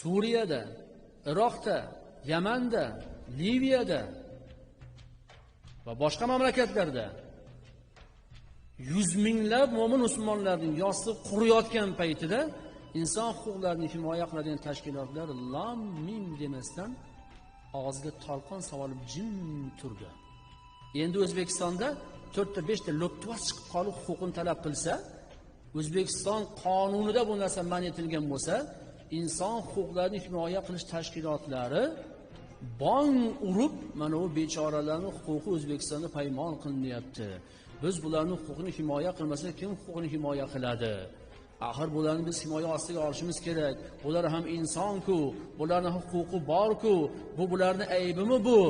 suriyada iroqda yamanda liviyada va boshqa mamlakatlarda yuz minglab mo'min musulmonlarning yostiq quriyotgan paytida inson huquqlarini himoya qiladigan tashkilotlar lam mim demasdan og'ziga tolqon solib jim turdi. Endi o'zbekistonda to'rtta beshta lo'ttvas chiqib qolib huquqini talab qilsa o'zbekiston qonunida bu narsa man etilgan bo'lsa inson huquqlarini himoya qilish tashkilotlari bong urib mana bu bechoralarni huquqi o'zbekistonda paymon qilinyapti. Biz bularni huquqini himoya qilmasak kim huquqini himoya qiladi? Axir bularni biz himoya ostiga olishimiz kerak. Bular ham insonku bularni huquqi borku bu bularni aybimi bu?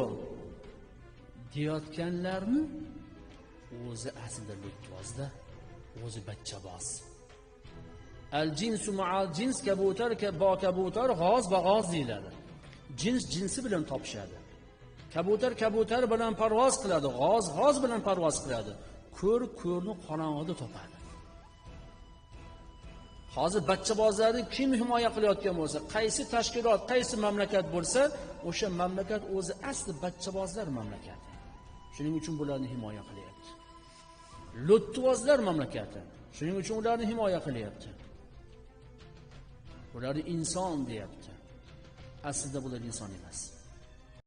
Deyotganlarni o'zi aslida luttvozda o'zi bachchaboz al jinsu maal jins kabutar bo kabutar g'oz va g'oz deyiladi. Jins jinsi bilan topishadi. Kabutar kabutar bilan parvoz qiladi g'oz g'oz bilan parvoz qiladi. Ko'r ko'rni qorong'ida topadi. Hozir bachchabozlarni kim himoya qilayotgan bo'lsa qaysi tashkilot qaysi mamlakat bo'lsa o'sha mamlakat o'zi asli bachchabozlar mamlakati. Shuning uchun bularni himoya qilyapti. Lo'ttvozlar mamlakati. Shuning uchun ularni himoya qilyapti. Ularni inson deyapti aslida bular inson emas